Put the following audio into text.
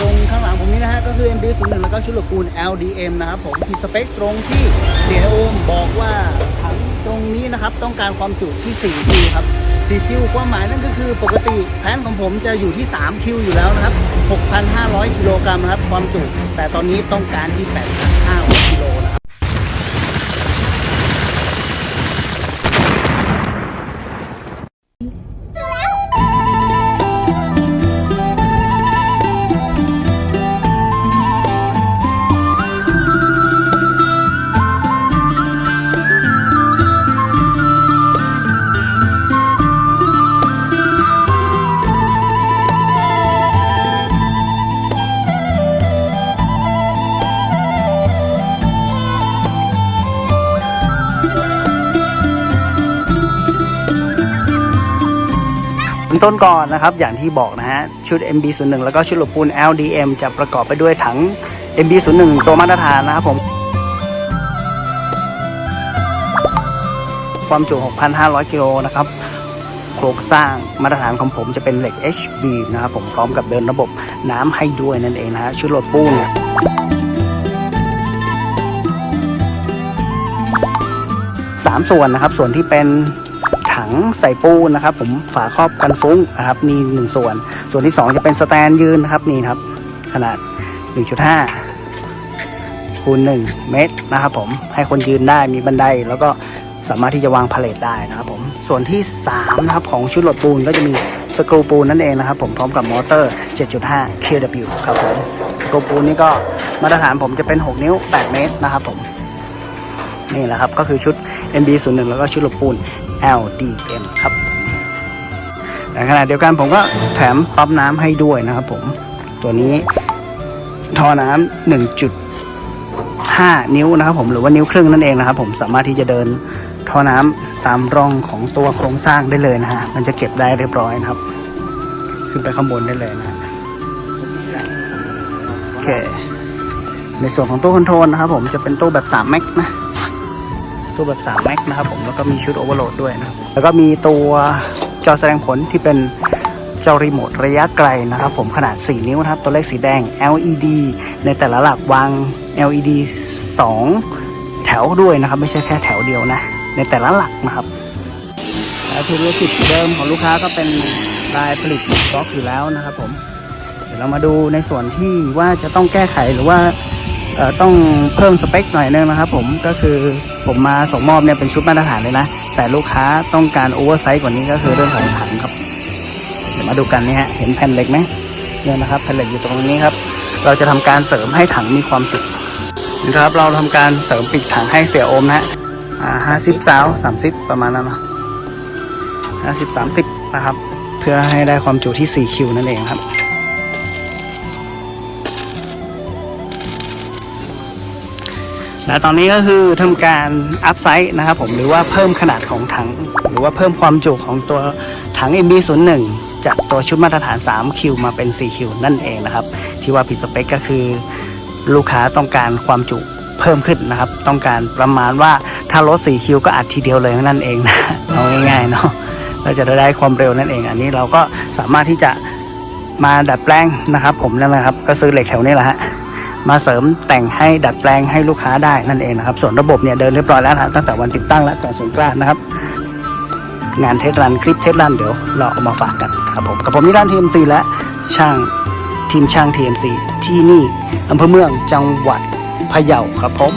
ตรงข้างหลังผมนี้นะฮะก็คือ MB 0 1 แล้วก็ชุดละกูล LDM นะครับผมที่สเปคตรงที่เสียโอมบอกว่าถังตรงนี้นะครับต้องการความจุที่ 4 คิวครับ 4 คิวความหมายนั่นก็คือปกติแผนของผมจะอยู่ที่ 3 คิวอยู่แล้วนะครับ 6,500 กิโลกรัมนะครับความจุ แต่ตอนนี้ต้องการที่ 8,500 กิโล ต้นก่อนนะครับ อย่างที่บอกนะฮะ ชุด MB01 แล้วก็ชุดหลบปูน LDM จะประกอบไปด้วยถัง MB01 ตัวมาตรฐานนะครับผม ความจุ 6,500 กิโลนะครับ โครงสร้างมาตรฐานของผมจะเป็นเหล็ก HB นะครับผมพร้อมกับเดินระบบน้ำให้ด้วยนั่นเองนะฮะ ชุดหลบปูนสามส่วนนะครับ ส่วนที่เป็น งใส่ปูนนะครับ ผมฝาครอบกันฟุ้งนะครับนี่หนึ่งส่วน ส่วนที่สองจะเป็นสแตนยืนนะครับนี่ครับ ขนาด 1.5คูณ1เมตรนะครับผมให้คนยืนได้มีบันไดแล้วก็สามารถที่จะวางพาเลทได้นะครับผมส่วนที่3นะครับของชุดโหลดปูนก็จะมีสกรูปูนนั่นเองนะครับ ผมพร้อมกับมอเตอร์ 7.5 kW ครับผมสกรูปูนนี่ก็มาตรฐานผมจะเป็น 6 นิ้ว 8 เมตรนะครับผมนี่แหละครับก็คือชุด MB01 แล้วก็ชุดหลบปูน LDM ครับในขณะเดียวกันผมก็แถมปั๊มน้ำให้ด้วยนะครับผม ตัวนี้ท่อน้ำ1.5 นิ้วนะครับผมหรือว่านิ้วครึ่งนั่นเองนะครับผมสามารถที่จะเดินท่อน้ำตามร่องของตัวโครงสร้างได้เลยนะฮะมันจะเก็บได้เรียบร้อยนะครับ ขึ้นไปข้างบนได้เลยนะฮะโอเคในส่วนของตู้คอนโทรลนะครับผมจะเป็นตู้แบบ3แม็กนะ ตู้แบบ3แม็กนะครับผมแล้วก็มีชุดโอเวอร์โหลดด้วยนะแล้วก็มีตัวจอแสดงผลที่เป็นจอรีโมทระยะไกลนะครับผมขนาด 4 นิ้วนะครับ ตัวเลขสีแดง LED ในแต่ละหลักวาง LED 2 แถวด้วยนะครับ ไม่ใช่แค่แถวเดียวนะ ในแต่ละหลักนะครับแล้วธุรกิจเดิมของลูกค้าก็เป็นรายผลิตบล็อกอยู่แล้วนะครับผม เดี๋ยวเรามาดูในส่วนที่ว่าจะต้องแก้ไขหรือว่า ต้องเพิ่มสเปคหน่อยนึงนะครับผมก็คือผมมาส่งมอบเนี่ยเป็นชุดมาตรฐานเลยนะ แต่ลูกค้าต้องการโอเวอร์ไซส์กว่านี้ก็คือเรื่องของถังครับเดี๋ยวมาดูกันนี่ฮะเห็นแผ่นเหล็กไหมเนี่ยนะครับแผ่นเหล็กอยู่ตรงนี้ครับ เราจะทำการเสริมให้ถังมีความจุนะครับเราทำการเสริมปีกถังให้เสียโอมนะฮะห้าสิบสาวสามสิบประมาณนั้นนะห้าสิบสามสิบนะครับ เพื่อให้ได้ความจุที่สี่คิวนั่นเองครับ และตอนนี้ก็คือทำการอัพไซส์นะครับผมหรือว่าเพิ่มขนาดของถัง หรือว่าเพิ่มความจุของตัวถัง MB01 จากตัวชุดมาตรฐาน 3Q มาเป็น 4Q นั่นเองนะครับ ที่ว่าผิดสเปคก็คือลูกค้าต้องการความจุเพิ่มขึ้นนะครับ ต้องการประมาณว่าถ้ารถ 4Q ก็อัดทีเดียวเลยนั่นเองนะเอาง่ายๆเนาะเราจะได้ความเร็วนั่นเอง อันนี้เราก็สามารถที่จะมาดัดแปลงนะครับ ผมนั่นแหละครับ ก็ซื้อเหล็กแถวนี้แหละฮะ มาเสริมแต่งให้ดัดแปลงให้ลูกค้าได้นั่นเองนะครับ ส่วนระบบเนี่ยเดินเรียบร้อยแล้วนะตั้งแต่วันติดตั้งและก่อนสงกรานนะครับ งานเทสรันคลิปเทสรันเดี๋ยวเราเอามาฝากกันครับผมกับผมนิรันดร์ TMC และช่างทีมช่างทีมซีที่นี่อำเภอเมืองจังหวัดพะเยาครับผม